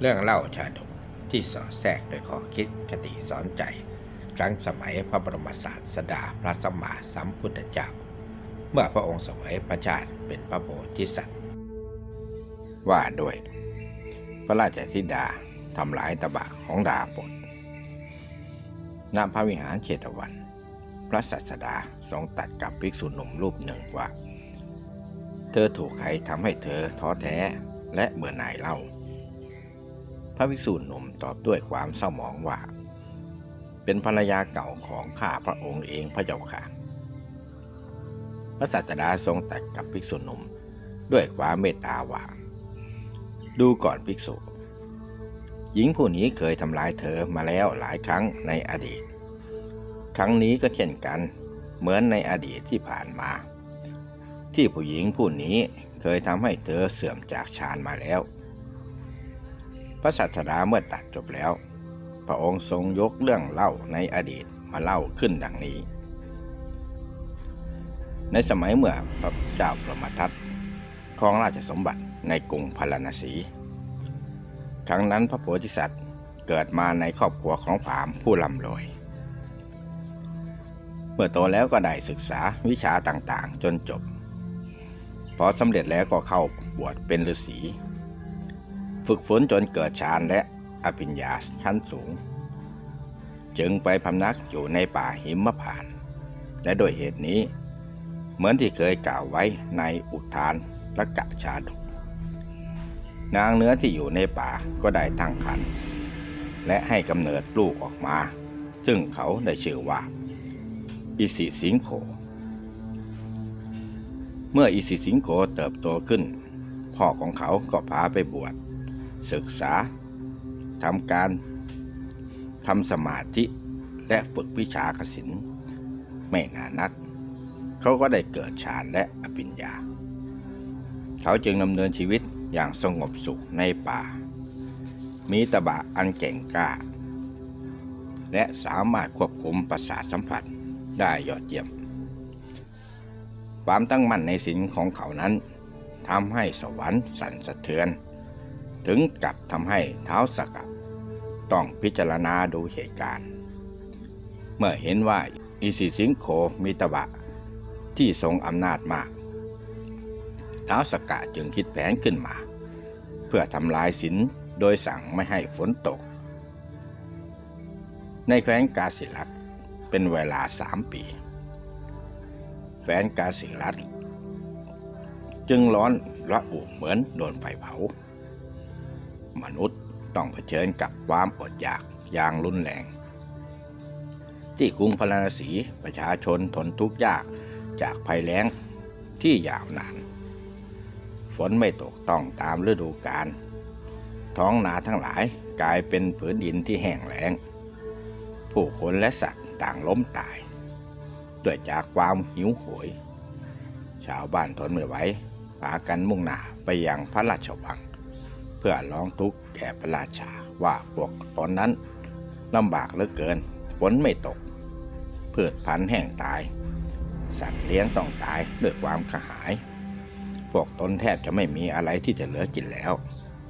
เรื่องเล่าชาดกที่สอดแทรกโดยข้อคิดคติสอนใจ ครั้งสมัยพระบรมศาสดาพระสัมมาสัมพุทธเจ้า เมื่อพระองค์สวยพระชาติเป็นพระโพธิสัตว์ ว่าด้วย พระราชธิดาทำลายตบะของดาบทณพระวิหารเชตวัน พระศาสดาทรงตัดกับภิกษุหนุ่มรูปหนึ่งว่า เธอถูกใครทำให้เธอท้อแท้และเบื่อหน่ายเล่า พระภิกษุหนุ่มตอบด้วยความเศร้าหมองว่า เป็นภรรยาเก่าของข้าพระองค์เองพระเจ้าค่ะ พระศาสดาทรงตัดกับภิกษุหนุ่มด้วยความเมตตาว่า ดูก่อนภิกษุ หญิงผู้นี้เคยทำร้ายเธอมาแล้วหลายครั้งในอดีต ครั้งนี้ก็เช่นกัน เหมือนในอดีตที่ผ่านมา ที่ผู้หญิงผู้นี้เคยทำให้เธอเสื่อมจากฌานมาแล้ว พระศาสดาเมื่อตัดจบแล้ว พระองค์ทรงยกเรื่องเล่าในอดีตมาเล่าขึ้นดังนี้ ในสมัยเมื่อพระเจ้าพรหมทัตครองราชสมบัติในกรุงพาราณสี ครั้งนั้นพระโพธิสัตว์เกิดมาในครอบครัวของพรามผู้ร่ำรวย เมื่อโตแล้วก็ได้ศึกษาวิชาต่างๆ จนจบ พอสำเร็จแล้วก็เข้าบวชเป็นฤาษีฝึกฝนจนเกิดฌานและอภิญญาชั้นสูง จึงไปพำนักอยู่ในป่าหิมพานต์และโดยเหตุนี้ เหมือนที่เคยกล่าวไว้ในอุทานรักกะชาดก นางเนื้อที่อยู่ในป่าก็ได้ตั้งครรภ์และให้กำเนิดลูกออกมา ซึ่งเขาได้ชื่อว่า อิสิสิงโข เมื่ออิสิสิงโขเติบโตขึ้น พ่อของเขาก็พาไปบวช ศึกษาทำการทำสมาธิและฝึกวิชากสินไม่นานนัก เขาก็ได้เกิดฌานและอภิญญา เขาจึงดำเนินชีวิตอย่างสงบสุขในป่า มีตบะอันเก่งกล้า และสามารถควบคุมประสาทสัมผัสได้ยอดเยี่ยม ความตั้งมั่นในศีลของเขานั้นทำให้สวรรค์สั่นสะเทือน ถึงกับทำให้เท้าสกัดต้องพิจารณาดูเหตุการณ์ เมื่อเห็นว่าอิสิสิงโคมีตบะที่ทรงอำนาจมากเท้าสกะจึงคิดแผนขึ้นมา เพื่อทำลายศีลโดยสั่งไม่ให้ฝนตก ในแคว้นกาสิลักเป็นเวลาสามปี แคว้นกาสิลัดจึงร้อนระอุเหมือนโดนไฟเผา มนุษย์ต้องเผชิญกับความอดอยากอย่างรุนแรง ที่กรุงพาราณสีประชาชนทนทุกข์ยากจากภัยแล้งที่ยาวนาน ฝนไม่ตกต้องตามฤดูกาลท้องนาทั้งหลายกลายเป็นผืนดินที่แห้งแล้ง ผู้คนและสัตว์ต่างล้มตาย ด้วยจากความหิวโหย ชาวบ้านทนไม่ไหวพากันมุ่งหน้าไปยังพระราชวัง เพื่อร้องทุกข์แก่พระราชาว่าพวกตอนนั้นลำบากเหลือเกินฝนไม่ตกพืชพันธุ์แห้งตาย สัตว์เลี้ยงต้องตายด้วยความกระหาย พวกตนแทบจะไม่มีอะไรที่จะเหลือกินแล้ว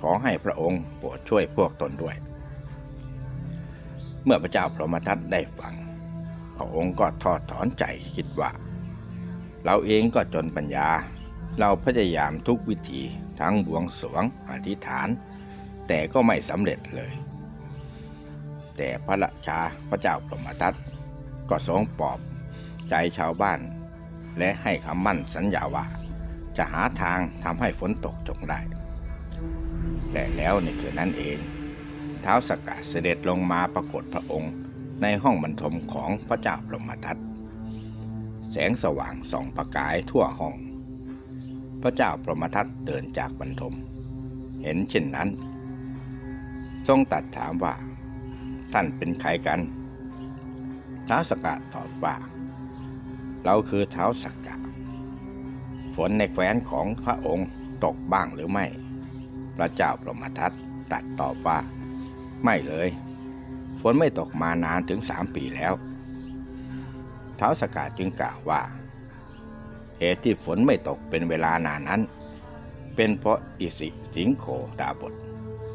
ขอให้พระองค์โปรดช่วยพวกตนด้วย เมื่อพระเจ้าพรหมทัตได้ฟัง พระองค์ก็ทอดถอนใจคิดว่า เราเองก็จนปัญญา เราพยายามทุกวิธีทั้งบวงสรวงอธิษฐาน แต่ก็ไม่สำเร็จเลย แต่พระราชาพระเจ้าพรหมทัตก็ทรงปลอบใจชาวบ้าน และให้คำมั่นสัญญาว่า จะหาทางทำให้ฝนตกจงได้ แต่แล้วในคืนนั้นเอง เท้าสกกัดเสด็จลงมาปรากฏพระองค์ ในห้องบรรทมของพระเจ้าพรหมทัตแสงสว่างส่องประกายทั่วห้อง พระเจ้าพรหมทัตเดินจากบรรทม เห็นเช่นนั้น ทรงตัดถามว่า ท่านเป็นใครกันท้าสกัดตอบว่า เราคือเท้าวสกกะ ฝนในแคว้นของพระองค์ตกบ้างหรือไม่ พระเจ้าพรหมทัตตัดตอบว่า ไม่เลย ฝนไม่ตกมานานถึงสามปีแล้ว เท้าสกกัดจึงกล่าวว่า เหตุที่ฝนไม่ตกเป็นเวลานานนั้น เป็นเพราะอิสิสิงโขดาบท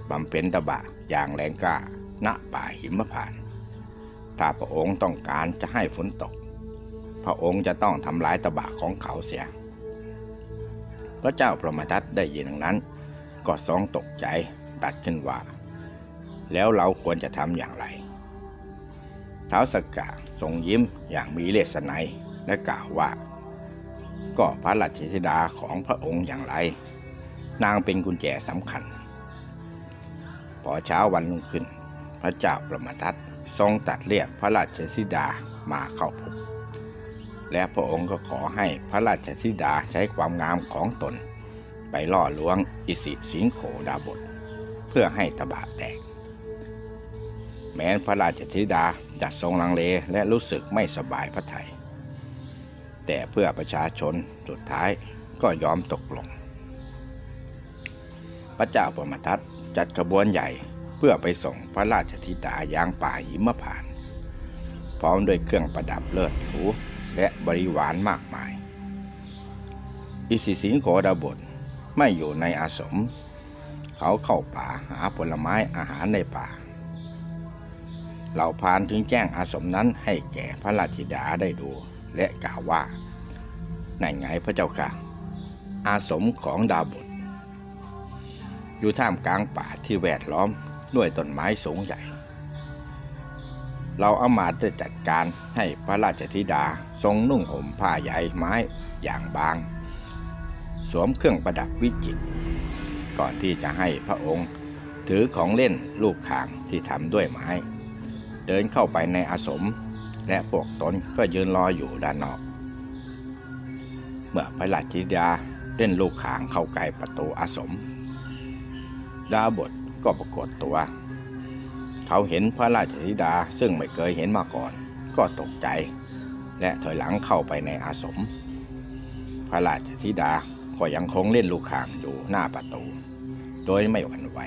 บำเพ็ญตบะอย่างแรงกล้าณป่าหิมพานต์ถ้าพระองค์ต้องการจะให้ฝนตก พระองค์จะต้องทำลายตบะของเขาเสีย พระเจ้าพรหมทัตได้ยินดังนั้น ก็ทรงตกใจตัดขึ้นว่า แล้วเราควรจะทำอย่างไร ท้าวสกกะทรงยิ้มอย่างมีเลสไนและกล่าวว่า ก็พระราชธิดาของพระองค์อย่างไร นางเป็นกุญแจสำคัญ พอเช้าวันรุ่งขึ้น พระเจ้าประมาทัตทรงตัดเรียกพระราชธิดามาเข้าพบและพระองค์ก็ขอให้พระราชธิดาใช้ความงามของตน ไปล่อลวงอิสิสิงโขดาบท เพื่อให้ตบะแตก แม้พระราชธิดา จะทรงลังเลและรู้สึกไม่สบายพระไทย แต่เพื่อประชาชนสุดท้ายก็ยอมตกลง พระเจ้าปรมทัตจัดขบวนใหญ่เพื่อไปส่งพระราชธิดายังป่าหิมพาน พร้อมด้วยเครื่องประดับเลิศหรูและบริวารมากมาย อิสิสิงโขดาบทไม่อยู่ในอาสม เขาเข้าป่าหาผลไม้อาหารในป่า เหล่าพานถึงแจ้งอาสมนั้นให้แก่พระราชธิดาได้ดู และกล่าวว่าไหนไงพระเจ้าค่ะ อาสมของดาบท อยู่ท่ามกลางป่าที่แวดล้อมด้วยต้นไม้สูงใหญ่ เราเอามาตย์ได้จัดการให้พระราชธิดาทรงนุ่งห่มผ้าใยไม้อย่างบาง สวมเครื่องประดับวิจิตรก่อนที่จะให้พระองค์ ถือของเล่นลูกข่างที่ทำด้วยไม้ เดินเข้าไปในอาสม และพวกตนก็ยืนรออยู่ด้านนอก เมื่อพระราชธิดาเล่นลูกข่างเข้าใกล้ประตูอาสม ดาบทก็ปรากฏตัว เขาเห็นพระราชธิดาซึ่งไม่เคยเห็นมาก่อน ก็ตกใจ และถอยหลังเข้าไปในอาสม พระราชธิดาก็ยังคงเล่นลูกข่างอยู่หน้าประตู โดยไม่หวั่นไหว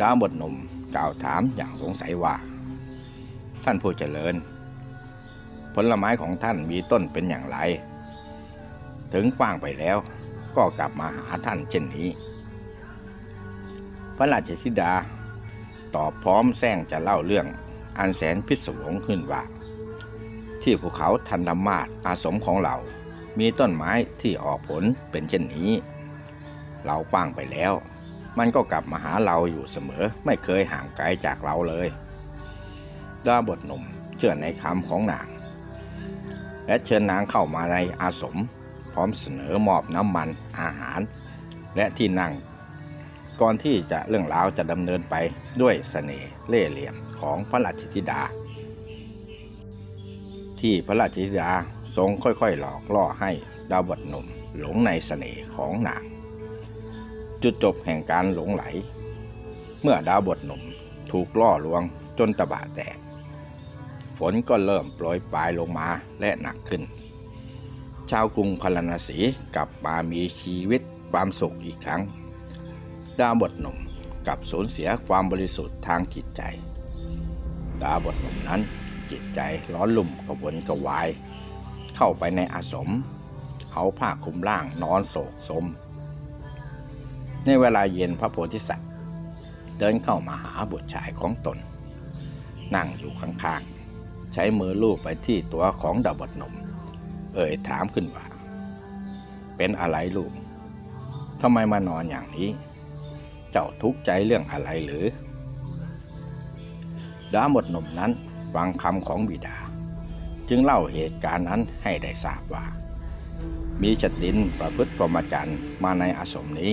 ดาบทหนุ่ม กล่าวถามอย่างสงสัยว่า ท่านผู้เจริญ ผลไม้ของท่านมีต้นเป็นอย่างไร ถึงกว้างไปแล้วก็กลับมาหาท่านเช่นนี้ พระราชธิดาตอบพร้อมแซงจะเล่าเรื่องอันแสนพิศวงขึ้นว่า ที่ภูเขาทันธมาศอาสมของเรา มีต้นไม้ที่ออกผลเป็นเช่นนี้ เรากว้างไปแล้ว มันก็กลับมาหาเราอยู่เสมอ ไม่เคยห่างไกลจากเราเลยดาบทหนุ่มเชื่อในคำของนาง และเชิญนางเข้ามาในอาสม พร้อมเสนอมอบน้ำมันอาหาร และที่นั่ง ก่อนที่จะเรื่องราวจะดำเนินไปด้วยเสน่ห์เล่ห์เหลี่ยมของพระราชธิดา ที่พระราชธิดาทรงค่อยๆหลอกล่อให้ดาวบทหนุ่มหลงในเสน่ห์ของนาง จุดจบแห่งการหลงไหล เมื่อดาวบทหนุ่มถูกล่อลวงจนตะบะแตก ฝนก็เริ่มโปรยปลายลงมาและหนักขึ้น ชาวกรุงพาราณสีกลับมามีชีวิตความสุขอีกครั้ง ดาวบทหนุ่มกับสูญเสียความบริสุทธิ์ทางจิตใจ ดาบทหนุ่มนั้นจิตใจร้อนลุ่มกระวนกระวาย เข้าไปในอาสม เขาผ้าคลุมร่างนอนโศกสม ในเวลาเย็นพระโพธิสัตว์ เดินเข้ามาหาบุตรชายของตน นั่งอยู่ข้างๆ ใช้มือลูบไปที่ตัวของดาบทหนุ่ม เอ่ยถามขึ้นว่า เป็นอะไรลูกทำไมมานอนอย่างนี้ เจ้าทุกข์ใจเรื่องอะไรหรือดาบทหนุ่มนั้นฟังคำของบิดา จึงเล่าเหตุการณ์นั้นให้ได้ทราบว่า มีจดินประพฤติพรหมจรรย์มาในอาสมนี้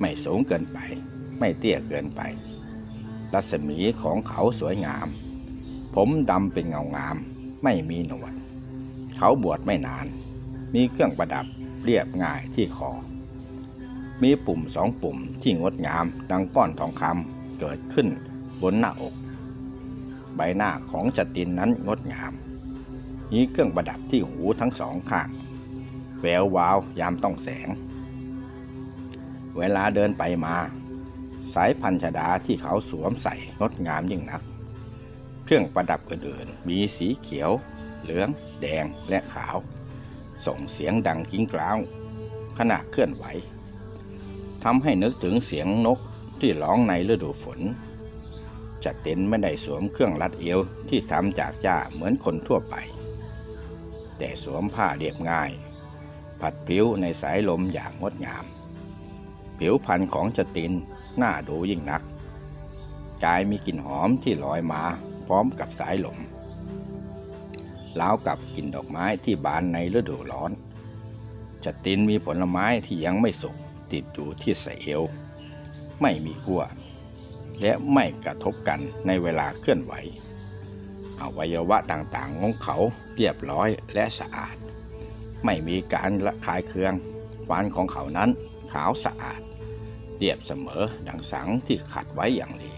ไม่สูงเกินไป ไม่เตี้ยเกินไป รัศมีของเขาสวยงาม ผมดำเป็นเงางาม ไม่มีหนวด เขาบวชไม่นาน มีเครื่องประดับเรียบง่ายที่คอ มีปุ่มสองปุ่มที่งดงาม ดังก้อนทองคำเกิดขึ้นบนหน้าอก ใบหน้าของจตินนั้นงดงาม มีเครื่องประดับที่หูทั้งสองข้าง แวววาวยามต้องแสง เวลาเดินไปมา สายพันชดาที่เขาสวมใส่งดงามยิ่งนัก เครื่องประดับอื่นๆมีสีเขียว เหลือง แดงและขาว ส่งเสียงดังกิ้งกราวขณะเคลื่อนไหวทำให้นึกถึงเสียงนกที่ร้องในฤดูฝนจัดเต็นไม่ได้สวมเครื่องรัดเอวที่ทำจากหญ้าเหมือนคนทั่วไป แต่สวมผ้าเรียบง่าย ผัดผิวในสายลมอย่างงดงาม ผิวพรรณของจตินน่าดูยิ่งนัก กายมีกลิ่นหอมที่ลอยมาพร้อมกับสายลมแล้วกับกลิ่นดอกไม้ที่บานในฤดูร้อนจตินมีผลไม้ที่ยังไม่สุกติดอยู่ที่สายเอว ไม่มีขั้วและไม่กระทบกันในเวลาเคลื่อนไหว อวัยวะต่างๆของเขาเรียบร้อยและสะอาด ไม่มีการระคายเคืองฟันของเขานั้นขาวสะอาด เรียบเสมอดังสังที่ขัดไว้อย่างดี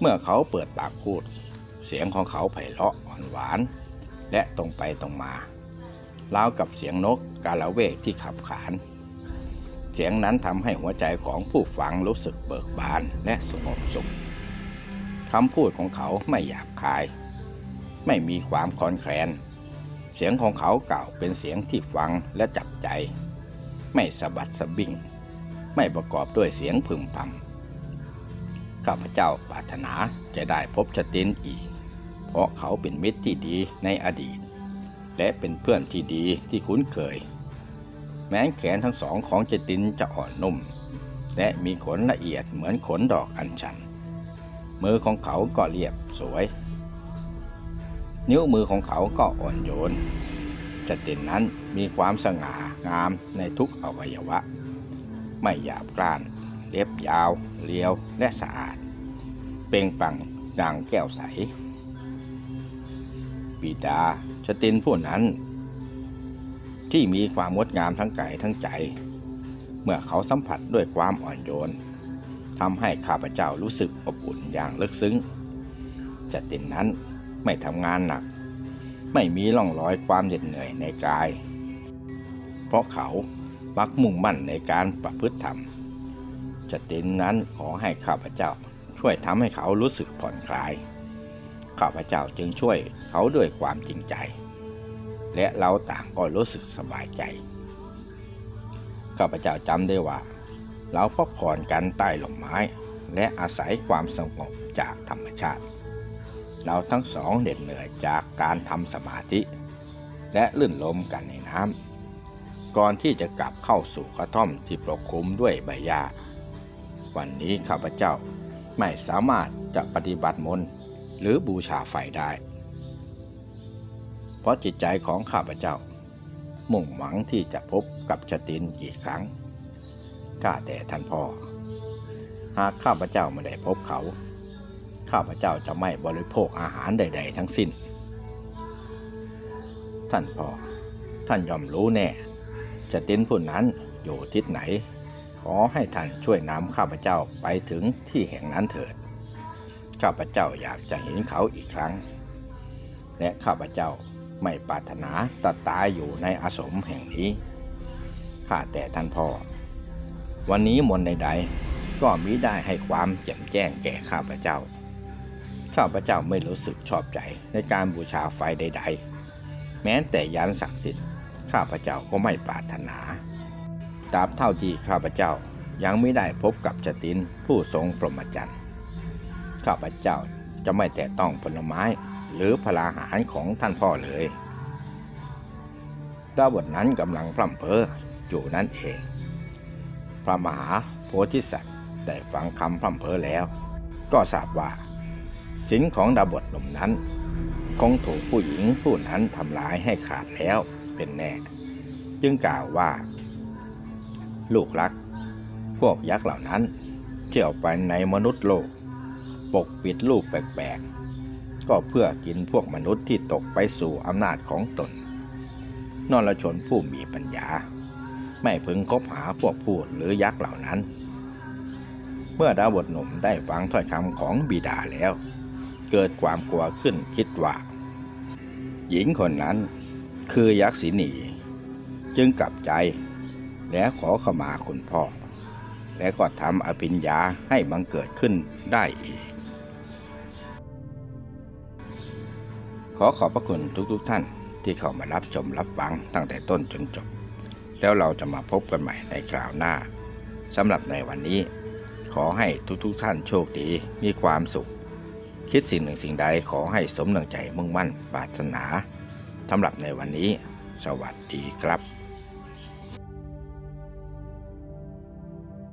เมื่อเขาเปิดปากพูด เสียงของเขาไพเราะอ่อนหวาน และตรงไปตรงมาราวกับเสียงนกกาละเวกที่ขับขาน เสียงนั้นทำให้หัวใจของผู้ฟังรู้สึกเบิกบานและสงบสุขคำพูดของเขาไม่หยาบคาย ไม่มีความคลอนแคลน เสียงของเขาเก่าเป็นเสียงที่ฟังและจับใจ ไม่สะบัดสะบิ่ง ไม่ประกอบด้วยเสียงพึมพำข้าพเจ้าปรารถนาจะได้พบชตินอีก เพราะเขาเป็นมิตรที่ดีในอดีต และเป็นเพื่อนที่ดีที่คุ้นเคย แม้แขนทั้งสองของเจตินจะอ่อนนุ่ม และมีขนละเอียดเหมือนขนดอกอัญชัน มือของเขาก็เรียบสวย นิ้วมือของเขาก็อ่อนโยนจตินนั้นมีความสง่างามในทุกอวัยวะ ไม่หยาบกร้าน เล็บยาวเรียวและสะอาด เป่งปังดังแก้วใส บิดาชตินผู้นั้น ที่มีความงดงามทั้งกายทั้งใจ เมื่อเขาสัมผัสด้วยความอ่อนโยนทำให้ข้าพเจ้ารู้สึกอบอุ่นอย่างลึกซึ้งจตินนั้นไม่ทำงานหนัก ไม่มีร่องรอยความเหน็ดเหนื่อยในกาย เพราะเขา มักมุ่งมั่นในการประพฤติธรรมจตินนั้นขอให้ข้าพเจ้าช่วยทำให้เขารู้สึกผ่อนคลาย ข้าพเจ้าจึงช่วยเขาด้วยความจริงใจ และเราต่างก็รู้สึกสบายใจ ข้าพเจ้าจำได้ว่า เราพักผ่อนกันใต้หลมไม้ และอาศัยความสงบจากธรรมชาติ เราทั้งสองเหน็ดเหนื่อยจากการทำสมาธิ และลื่นลมกันในน้ำ ก่อนที่จะกลับเข้าสู่กระท่อมที่ปกคลุมด้วยใบหญ้าวันนี้ข้าพเจ้าไม่สามารถจะปฏิบัติมนต์หรือบูชาไฟได้ เพราะจิตใจของข้าพเจ้า มุ่งหวังที่จะพบกับชตินอีกครั้งข้าแต่ท่านพ่อ หากข้าพเจ้าไม่ได้พบเขา ข้าพเจ้าจะไม่บริโภคอาหารใด ๆ ทั้งสิ้น ท่านพ่อท่านยอมรู้แน่ ชตินผู้นั้นอยู่ทิศไหน ขอให้ท่านช่วยนำข้าพเจ้าไปถึงที่แห่งนั้นเถิด ข้าพเจ้าอยากจะเห็นเขาอีกครั้ง และข้าพเจ้าไม่ปรารถนาตัดตายอยู่ในอาสมแห่งนี้ ข้าแต่ท่านพ่อ วันนี้มนใดๆ ก็มิได้ให้ความแจ่มแจ้งแก่ข้าพเจ้า ข้าพเจ้าไม่รู้สึกชอบใจในการบูชาไฟใด ๆ แม้แต่ยันศักดิ์สิทธิ์ ข้าพเจ้าก็ไม่ปรารถนาตราบเท่าที่ข้าพเจ้ายังไม่ได้พบกับจตินผู้ทรงพรหมจรรย์ข้าพเจ้าจะไม่แตะต้องผลไม้หรือพลาหารของท่านพ่อเลยดาวบทนั้นกำลังพร่ำเพ้ออยู่นั่นเอง พระมหาโพธิสัตว์ได้ฟังคำพร่ำเพ้อแล้ว ก็ทราบว่าสินของดาบทหนุ่มนั้น คงถูกผู้หญิงผู้นั้นทำลายให้ขาดแล้ว เป็นแน่ จึงกล่าวว่า ลูกรัก พวกยักษ์เหล่านั้น เที่ยวไปในมนุษย์โลก ปกปิดรูปแปลกๆ ก็เพื่อกินพวกมนุษย์ที่ตกไปสู่อำนาจของตน นรชนผู้มีปัญญา ไม่พึงคบหาพวกพูดหรือยักษ์เหล่านั้น เมื่อดาวดหนุ่มได้ฟังถ้อยคำของบิดาแล้ว เกิดความกลัวขึ้นคิดว่า หญิงคนนั้น คือยักษินีจึงกลับใจ และขอขมาคุณพ่อ และก็ทำอภิญญาให้บังเกิดขึ้นได้อีก ขอขอบพระคุณทุกๆทท่านที่เข้ามารับชมรับฟังตั้งแต่ต้นจนจบ แล้วเราจะมาพบกันใหม่ในคราวหน้าสำหรับในวันนี้ ขอให้ทุกๆทท่านโชคดีมีความสุข คิดสิ่งหนึ่งสิ่งใดขอให้สมหนังใจมุ่งมั่นปรารถนา สำหรับในวันนี้ สวัสดีครับ